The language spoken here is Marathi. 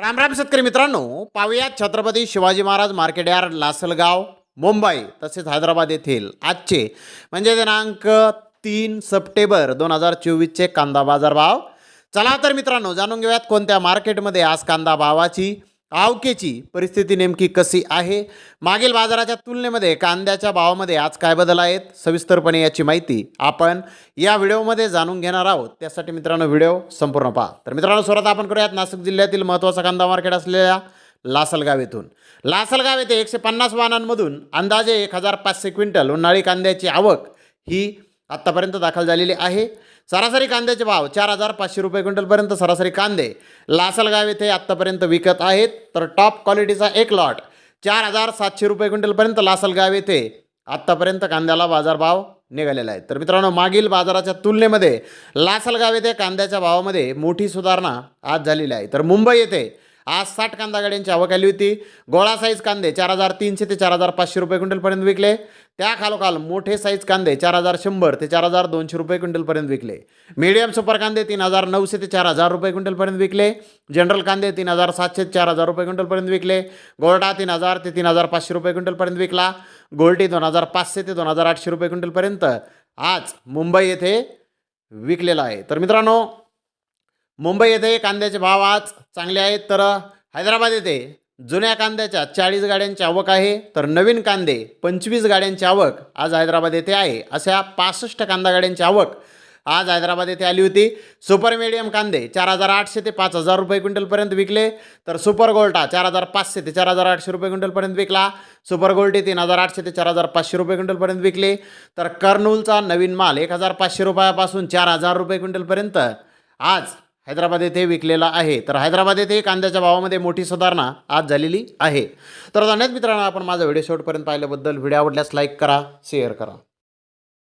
राम राम शेतकरी मित्रांनो पाहुयात छत्रपती शिवाजी महाराज मार्केट यार्ड लासलगाव मुंबई तसेच हैदराबाद येथील आजचे म्हणजे दिनांक तीन सप्टेंबर दोन हजार चोवीसचे कांदा बाजार भाव चला तर मित्रांनो जाणून घेऊयात कोणत्या मार्केटमध्ये आज कांदा भावाची आवकेची परिस्थिती नेमकी कशी आहे? मागील बाजाराच्या तुलनेमध्ये कांद्याच्या भावामध्ये आज काय बदल आहेत? सविस्तरपणे याची माहिती आपण या व्हिडिओमध्ये जाणून घेणार आहोत. त्यासाठी मित्रांनो व्हिडिओ संपूर्ण पहा. तर मित्रांनो स्वतः आपण करूयात. नाशिक जिल्ह्यातील महत्त्वाचा कांदा मार्केट असलेल्या लासलगाव येथून. लासलगाव येथे एकशे पन्नास वाहनांमधून अंदाजे एक हजार पाचशे क्विंटल उन्हाळी कांद्याची आवक ही आत्तापर्यंत दाखल झालेली आहे. सरासरी कांद्याचे भाव चार हजार पाचशे रुपये क्विंटलपर्यंत सरासरी कांदे. लासलगाव येथे आत्तापर्यंत विकत आहेत. तर टॉप क्वालिटीचा एक लॉट चार हजार सातशे रुपये क्विंटलपर्यंत लासलगाव येथे आत्तापर्यंत कांद्याला बाजारभाव निघालेला आहे. तर मित्रांनो मागील बाजाराच्या तुलनेमध्ये लासलगाव येथे कांद्याच्या भावामध्ये मोठी सुधारणा आज झालेली आहे. तर मुंबई येथे आज साठ कांदा गाड्यांची आवक आली होती. गोळा साईज कांदे चार हजार तीनशे ते चार हजार पाचशे रुपये क्विंटलपर्यंत विकले. त्या खालोखाल मोठे साईज कांदे चार हजार शंभर ते चार हजार दोनशे रुपये क्विंटलपर्यंत विकले. मीडियम सुपर कांदे तीन हजार नऊशे ते चार हजार रुपये क्विंटलपर्यंत विकले. जनरल कांदे तीन हजार सातशे ते चार हजार रुपये क्विंटलपर्यंत विकले. गोरडा तीन हजार ते तीन हजार पाचशे रुपये क्विंटलपर्यंत विकला. गोल्टी दोन हजार पाचशे ते दोन हजार आठशे रुपये क्विंटलपर्यंत आज मुंबई येथे विकलेला आहे. तर मित्रांनो मुंबई येथे कांद्याचे भाव आज चांगले आहेत तर हैदराबाद येथे जुन्या कांद्याच्या चाळीस गाड्यांची आवक आहे तर नवीन कांदे पंचवीस गाड्यांची आवक आज हैदराबाद येथे आहे अशा पासष्ट कांदा गाड्यांची आवक आज हैदराबाद येथे आली होती. सुपर मिडियम कांदे चार हजार आठशे ते पाच हजार रुपये क्विंटलपर्यंत विकले तर सुपर गोल्टा चार हजार पाचशे ते चार हजार आठशे रुपये क्विंटलपर्यंत विकला. सुपर गोल्टे तीन हजार आठशे ते चार हजार पाचशे रुपये क्विंटलपर्यंत विकले तर कर्नूलचा नवीन माल एक हजार पाचशे रुपयापासून चार हजार रुपये क्विंटलपर्यंत आज हैदराबाद येथे विकलेला आहे. तर हैदराबाद येथे कांद्याच्या भावामध्ये मोठी सुधारणा आज झालेली आहे. तर धन्यवाद मित्रांनो आपण माझा व्हिडिओ शेवटपर्यंत पाहिल्याबद्दल व्हिडिओ आवडल्यास लाईक करा शेअर करा.